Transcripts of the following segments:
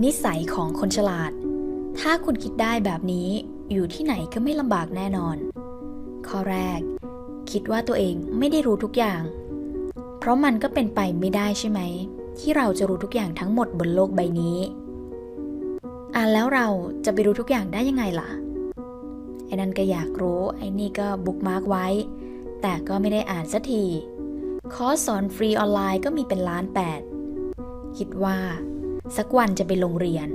นิสัยของคนฉลาด ถ้าคุณคิดได้แบบนี้ อยู่ที่ไหนก็ไม่ลำบากแน่นอน ข้อแรก คิดว่าตัวเองไม่ได้รู้ทุกอย่าง เพราะมันก็เป็นไปไม่ได้ใช่ไหม ที่เราจะรู้ทุกอย่างทั้งหมดบนโลกใบนี้ อ่านแล้วเราจะไปรู้ทุกอย่างได้ยังไงล่ะ ไอ้นั่นก็อยากรู้ ไอ้นี่ก็บุ๊กมาร์กไว้ แต่ก็ไม่ได้อ่านสักที คอร์สสอนฟรีออนไลน์ก็มีเป็นล้านแปดคิดว่า สักวันจะไปโรงเรียน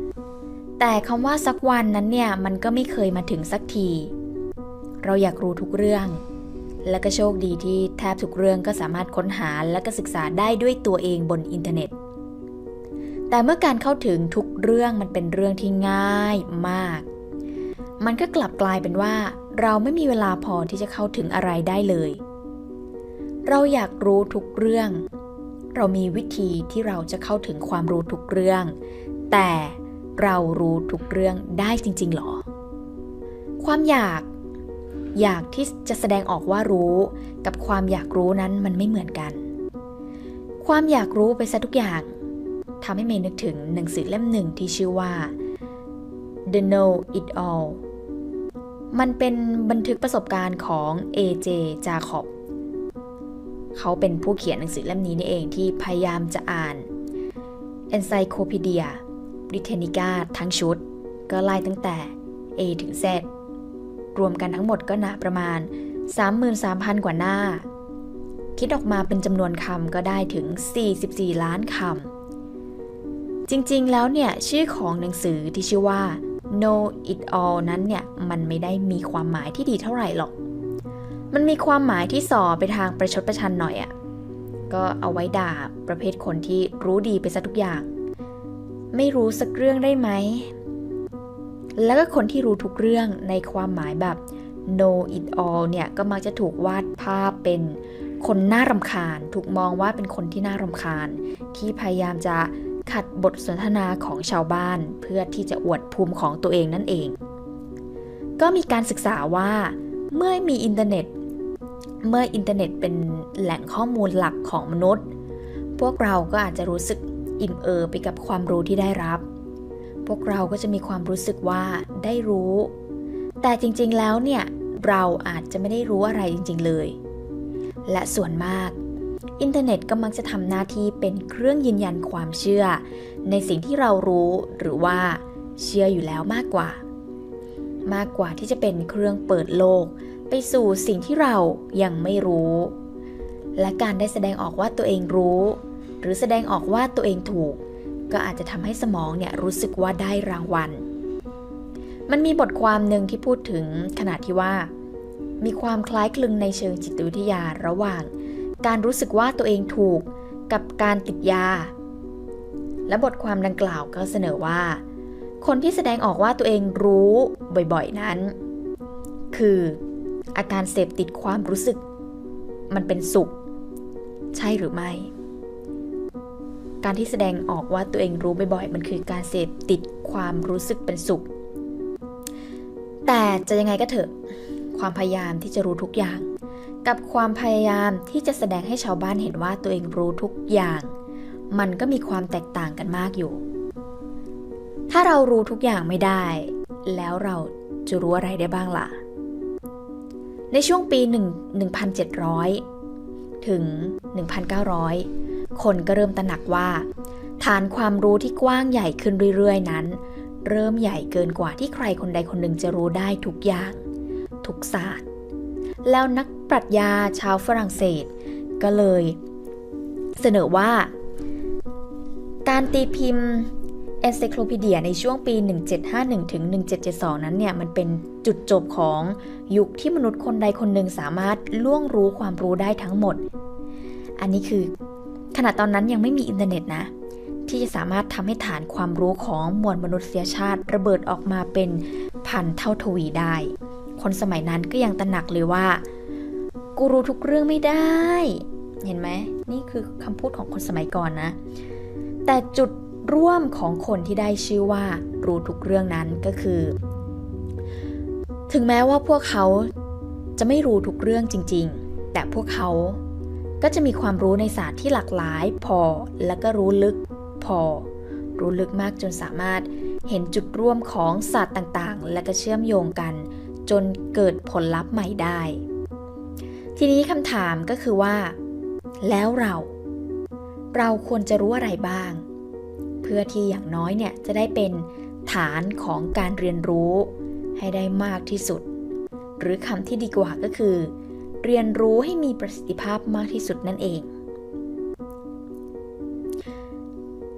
แต่คำว่าสักวันนั้นเนี่ยมันก็ไม่เคยมาถึงสักที เราอยากรู้ทุกเรื่อง และก็โชคดีที่แทบทุกเรื่องก็สามารถค้นหาและก็ศึกษาได้ด้วยตัวเองบนอินเทอร์เน็ต แต่เมื่อการเข้าถึงทุกเรื่องมันเป็นเรื่องที่ง่ายมาก มันก็กลับกลายเป็นว่า เราไม่มีเวลาพอที่จะเข้าถึงอะไรได้เลย เราอยากรู้ทุกเรื่อง เรามีวิธีที่เราจะเข้าถึงความรู้ทุกเรื่อง แต่เรารู้ทุกเรื่องได้จริง ๆ หรอ ความอยากอยากที่จะแสดงออกว่ารู้ กับความอยากรู้นั้นมันไม่เหมือนกัน ความอยากรู้ไปซะทุกอย่างทำให้เมย์นึกถึงหนังสือเล่มหนึ่งที่ชื่อว่า The Know It All มันเป็นบันทึกประสบการณ์ของ A.J. Jacob เขาเป็นผู้เขียนหนังสือเล่มนี้นี่เองที่พยายามจะอ่าน Encyclopedia Britannica ทั้งชุด ก็ไล่ตั้งแต่ A ถึง Z รวมกันทั้งหมดก็หนาประมาณ 33,000 กว่าหน้า คิดออกมาเป็นจำนวนคำก็ได้ถึง 44 ล้านคำ จริงๆแล้วเนี่ยชื่อของหนังสือที่ชื่อว่า Know It All นั้นเนี่ยมันไม่ได้มีความหมายที่ดีเท่าไหร่หรอก มันมีความหมายที่ส่อไปทางประชดประชันหน่อยอะ่ะ ก็เอาไว้ด่าประเภทคนที่รู้ดีไปซะทุกอย่าง ไม่รู้สักเรื่องได้ไหม แล้วก็คนที่รู้ทุกเรื่องในความหมายแบบ know it all เนี่ยก็มักจะถูกวาดภาพเป็นคนน่ารำคาญ ถูกมองว่าเป็นคนที่น่ารำคาญ ที่พยายามจะขัดบทสนทนาของชาวบ้าน เพื่อที่จะอวดภูมิของตัวเองนั่นเอง ก็มีการศึกษาว่า เมื่อมีอินเทอร์เน็ต เมื่ออินเทอร์เน็ตเป็นแหล่งข้อมูลหลักของมนุษย์ พวกเราก็อาจจะรู้สึกอิ่มเอิบไปกับความรู้ที่ได้รับ พวกเราก็จะมีความรู้สึกว่าได้รู้ แต่จริงๆแล้วเนี่ยเราอาจจะไม่ได้รู้อะไรจริง ๆเลย และส่วนมากอินเทอร์เน็ตก็มักจะทำหน้าที่เป็นเครื่องยืนยันความเชื่อ ในสิ่งที่เรารู้หรือว่าเชื่ออยู่แล้วมากกว่า มากกว่าที่จะเป็นเครื่องเปิดโลก ไปสู่สิ่งที่เรายังไม่รู้ และการได้แสดงออกว่าตัวเองรู้ หรือแสดงออกว่าตัวเองถูก ก็อาจจะทำให้สมองเนี่ยรู้สึกว่าได้รางวัล มันมีบทความหนึ่งที่พูดถึงขนาดที่ว่า มีความคล้ายคลึงในเชิงจิตวิทยาระหว่าง การรู้สึกว่าตัวเองถูกกับการติดยา และบทความดังกล่าวก็เสนอว่า คนที่แสดงออกว่าตัวเองรู้บ่อยๆนั้น คือ อาการเสพติดความรู้สึก มันเป็นสุข ใช่หรือไม่ การที่แสดงออกว่าตัวเองรู้บ่อยๆ มันคือการเสพติดความรู้สึกเป็นสุข แต่จะยังไงก็เถอะ ความพยายามที่จะรู้ทุกอย่าง กับความพยายามที่จะแสดงให้ชาวบ้านเห็นว่าตัวเองรู้ทุกอย่าง มันก็มีความแตกต่างกันมากอยู่ ถ้าเรารู้ทุกอย่างไม่ได้ แล้วเราจะรู้อะไรได้บ้างล่ะ ในช่วงปี1 1700 ถึง 1,900 คนก็เริ่มตระหนักว่า ฐานความรู้ที่กว้างใหญ่ขึ้นเรื่อยๆ นั้น เริ่มใหญ่เกินกว่าที่ใครคนใดคนหนึ่งจะรู้ได้ทุกอย่าง ทุกศาสตร์ แล้วนักปรัชญาชาวฝรั่งเศส ก็เลย เสนอว่า การตีพิมพ์ Encyclopedia ในช่วงปี 1751-1772 นั้นเนี่ยมันเป็นจุดจบของยุคที่มนุษย์คนใดคนหนึ่งสามารถล่วงรู้ความรู้ได้ทั้งหมด อันนี้คือขณะตอนนั้นยังไม่มีอินเทอร์เน็ตนะ ที่จะสามารถทำให้ฐานความรู้ของมวลมนุษยชาติ ระเบิดออกมาเป็นพันเท่าทวีได้ คนสมัยนั้นก็ยังตระหนักเลยว่า กูรู้ทุกเรื่องไม่ได้ เห็นไหมนี่คือคำพูดของคนสมัยก่อนนะ แต่จุด ร่วมของคนที่ได้ชื่อว่ารู้ทุกเรื่องนั้นก็คือ ถึงแม้ว่าพวกเขาจะไม่รู้ทุกเรื่องจริง ๆ แต่พวกเขาก็จะมีความรู้ในศาสตร์ที่หลากหลายพอและก็รู้ลึกพอ รู้ลึกมากจนสามารถเห็นจุดร่วมของศาสตร์ต่างๆ และก็เชื่อมโยงกัน จนเกิดผลลัพธ์ใหม่ได้ ทีนี้คำถามก็คือว่า แล้วเรา เราควรจะรู้อะไรบ้าง เพื่อที่อย่างน้อยเนี่ยจะได้เป็นฐานของการเรียนรู้ ให้ได้มากที่สุด หรือคำที่ดีกว่าก็คือ เรียนรู้ให้มีประสิทธิภาพมากที่สุดนั่นเอง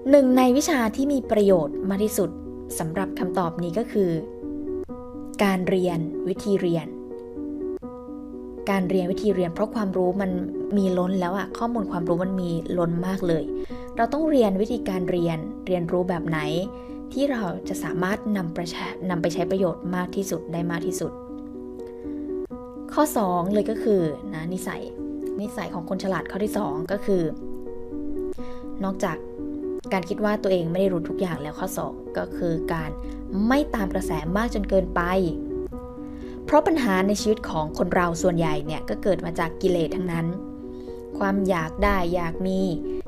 หนึ่งในวิชาที่มีประโยชน์มากที่สุดสำหรับคำตอบนี้ก็คือ การเรียนวิธีเรียน การเรียนวิธีเรียน เพราะความรู้มันมีล้นแล้วอะข้อมูลความรู้มันมีล้นมากเลย เราต้องเรียนวิธีการเรียนเรียนรู้แบบไหน ที่เราจะสามารถนำประนำไปใช้ประโยชน์มากที่สุดได้มากที่สุด ข้อ 2 เลยก็คือนะนิสัยนิสัยของคนฉลาดข้อที่ 2 ก็คือ นอกจากการคิดว่าตัวเองไม่ได้รู้ทุกอย่างแล้วข้อ 2 ก็คือการไม่ตามกระแสมากจนเกินไป เพราะปัญหาในชีวิตของคนเราส่วนใหญ่เนี่ยก็เกิดมาจากกิเลสทั้งนั้น ความอยากได้อยากมี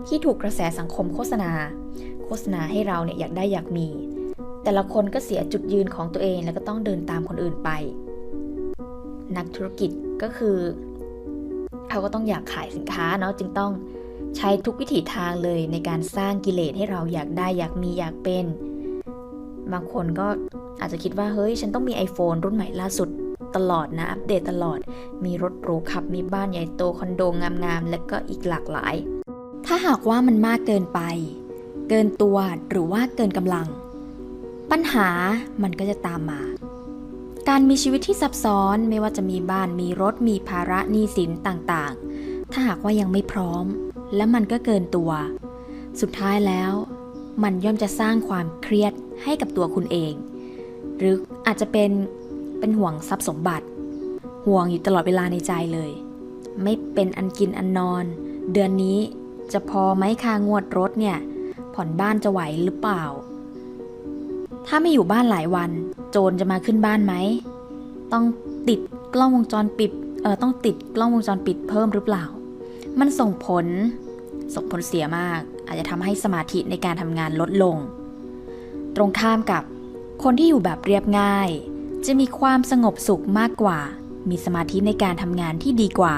ที่ถูกกระแสสังคมโฆษณา โฆษณาให้เราเนี่ยอยากได้อยากมี แต่ละคนก็เสียจุดยืนของตัวเองแล้วก็ต้องเดินตามคนอื่นไป นักธุรกิจก็คือเขาก็ต้องอยากขายสินค้าเนาะจึงต้องใช้ทุกวิถีทางเลยในการสร้างกิเลสให้เราอยากได้อยากมีอยากเป็น บางคนก็อาจจะคิดว่าเฮ้ย ฉันต้องมี iPhone รุ่นใหม่ล่าสุด ตลอดนะ อัปเดตตลอด มีรถหรูขับ มีบ้านใหญ่โตคอนโดงามๆ และก็อีกหลากหลาย ถ้าหากว่ามันมากเกินไป เกินตัวหรือว่าเกินกำลัง ปัญหามันก็จะตามมา การมีชีวิตที่ซับซ้อนไม่ว่าจะมีบ้านมีรถมีภาระหนี้สินต่างๆ ถ้าหากว่ายังไม่พร้อม และมันก็เกินตัว สุดท้ายแล้วมันย่อมจะสร้างความเครียดให้กับตัวคุณเอง หรืออาจจะเป็น เป็นห่วงทรัพย์สมบัติ ห่วงอยู่ตลอดเวลาในใจเลย ไม่เป็นอันกินอันนอน เดือนนี้จะพอไหมค่างวดรถเนี่ย ผ่อนบ้านจะไหวหรือเปล่า ถ้าไม่อยู่บ้านหลายวัน โจรจะมาขึ้นบ้านไหม ต้องติดกล้องวงจรปิดเออต้องติดกล้องวงจรปิดเพิ่มหรือเปล่า มันส่งผล ส่งผลเสียมาก อาจจะทำให้สมาธิในการทำงานลดลง ตรงข้ามกับคนที่อยู่แบบเรียบง่าย จะมีความสงบสุขมากกว่า มีสมาธิในการทำงานที่ดีกว่า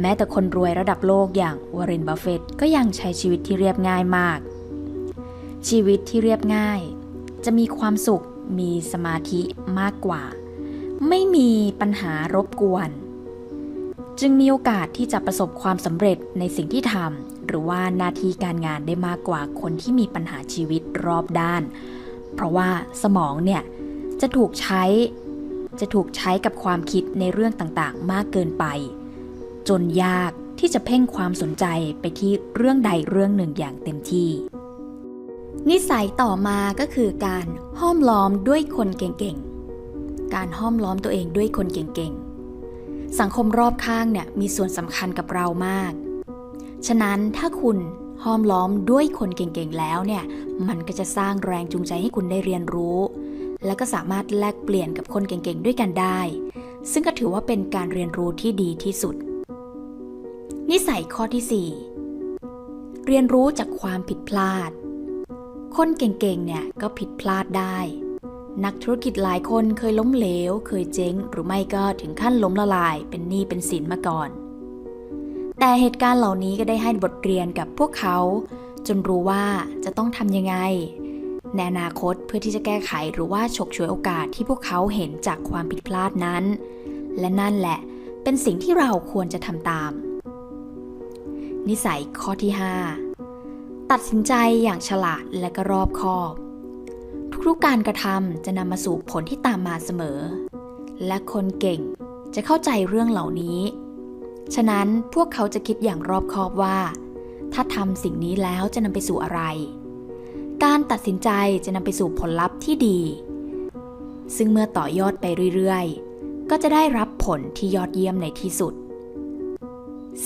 แม้แต่คนรวยระดับโลกอย่างวอร์เรนบัฟเฟตก็ยังใช้ชีวิตที่เรียบง่ายมาก ชีวิตที่เรียบง่าย จะมีความสุข มีสมาธิมากกว่า ไม่มีปัญหารบกวน จึงมีโอกาสที่จะประสบความสำเร็จในสิ่งที่ทำหรือว่าหน้าที่การงานได้มากกว่าคนที่มีปัญหาชีวิตรอบด้าน เพราะว่าสมองเนี่ย จะถูกใช้ จะถูกใช้กับความคิดในเรื่องต่างๆ มากเกินไป จนยากที่จะเพ่งความสนใจไปที่เรื่องใดเรื่องหนึ่งอย่างเต็มที่ นิสัยต่อมาก็คือการห้อมล้อมด้วยคนเก่งๆ การห้อมล้อมตัวเองด้วยคนเก่งๆ สังคมรอบข้างเนี่ยมีส่วนสำคัญกับเรามาก ฉะนั้นถ้าคุณห้อมล้อมด้วยคนเก่งๆ แล้วเนี่ย มันก็จะสร้างแรงจูงใจให้คุณได้เรียนรู้ และก็สามารถแลกเปลี่ยนกับคนเก่งๆด้วยกันได้ ซึ่งก็ถือว่าเป็นการเรียนรู้ที่ดีที่สุด นิสัยข้อที่ 4 เรียนรู้จากความผิดพลาด คนเก่งๆเนี่ยก็ผิดพลาดได้ นักธุรกิจหลายคนเคยล้มเหลว เคยเจ๊ง หรือไม่ก็ถึงขั้นล้มละลาย เป็นหนี้เป็นสินมาก่อน แต่เหตุการณ์เหล่านี้ก็ได้ให้บทเรียนกับพวกเขา จนรู้ว่าจะต้องทำยังไง ในอนาคตเพื่อที่จะแก้ไขหรือว่าฉกฉวยโอกาสที่พวกเขาเห็นจากความผิดพลาดนั้น และนั่นแหละเป็นสิ่งที่เราควรจะทำตาม นิสัยข้อที่ 5 ตัดสินใจอย่างฉลาดและก็รอบคอบ ทุกๆการกระทำจะนำมาสู่ผลที่ตามมาเสมอ และคนเก่งจะเข้าใจเรื่องเหล่านี้ ฉะนั้นพวกเขาจะคิดอย่างรอบคอบว่า ถ้าทำสิ่งนี้แล้วจะนำไปสู่อะไร การตัดสินใจจะนำไปสู่ผลลัพธ์ที่ดี ซึ่งเมื่อต่อยอดไปเรื่อยๆ ก็จะได้รับผลที่ยอดเยี่ยมในที่สุด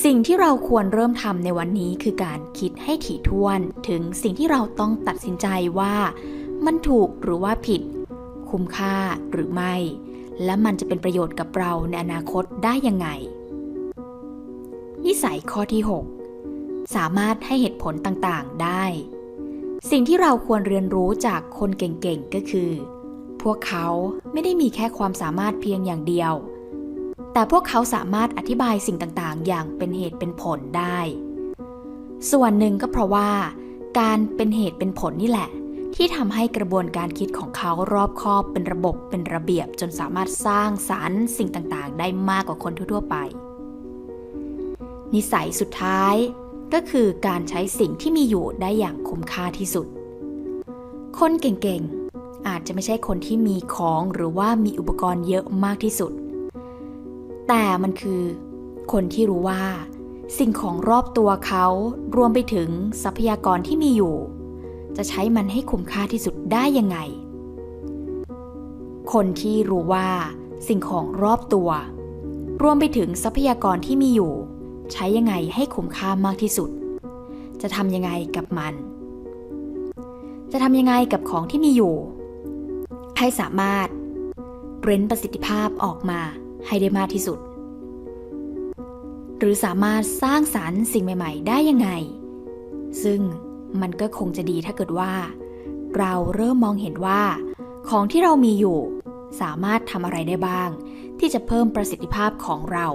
สิ่งที่เราควรเริ่มทำในวันนี้คือการคิดให้ถี่ถ้วนถึงสิ่งที่เราต้องตัดสินใจว่า มันถูกหรือว่าผิด คุ้มค่าหรือไม่ และมันจะเป็นประโยชน์กับเราในอนาคตได้ยังไง นิสัยข้อที่ 6 สามารถให้เหตุผลต่างๆได้ สิ่งที่เราควรเรียนรู้จากคนเก่งๆก็คือ พวกเขาไม่ได้มีแค่ความสามารถเพียงอย่างเดียว แต่พวกเขาสามารถอธิบายสิ่งต่างๆ อย่างเป็นเหตุเป็นผลได้ ส่วนหนึ่งก็เพราะว่า การเป็นเหตุเป็นผลนี่แหละ ที่ทำให้กระบวนการคิดของเขารอบคอบเป็นระบบเป็นระเบียบจนสามารถสร้างสารรค์สิ่งต่างๆ ได้มากกว่าคนทั่วๆไป นิสัยสุดท้าย ก็คือการใช้สิ่งที่มีอยู่ได้อย่างคุ้มค่าที่สุด คนเก่งๆ อาจจะไม่ใช่คนที่มีของหรือว่ามีอุปกรณ์เยอะมากที่สุด แต่มันคือคนที่รู้ว่า สิ่งของรอบตัวเขารวมไปถึงทรัพยากรที่มีอยู่ จะใช้มันให้คุ้มค่าที่สุดได้ยังไง คนที่รู้ว่า สิ่งของรอบตัว รวมไปถึงทรัพยากรที่มีอยู่ ใช้ยังไงให้คุ้มค่ามากที่สุด จะทำยังไงกับมัน จะทำยังไงกับของที่มีอยู่ ให้สามารถเร้นประสิทธิภาพออกมาให้ได้มากที่สุด หรือสามารถสร้างสารรค์สิ่งใหม่ ๆ ได้ยังไง ซึ่งมันก็คงจะดีถ้าเกิดว่า เราเริ่มมองเห็นว่า ของที่เรามีอยู่ สามารถทำอะไรได้บ้าง ที่จะเพิ่มประสิทธิภาพของเรา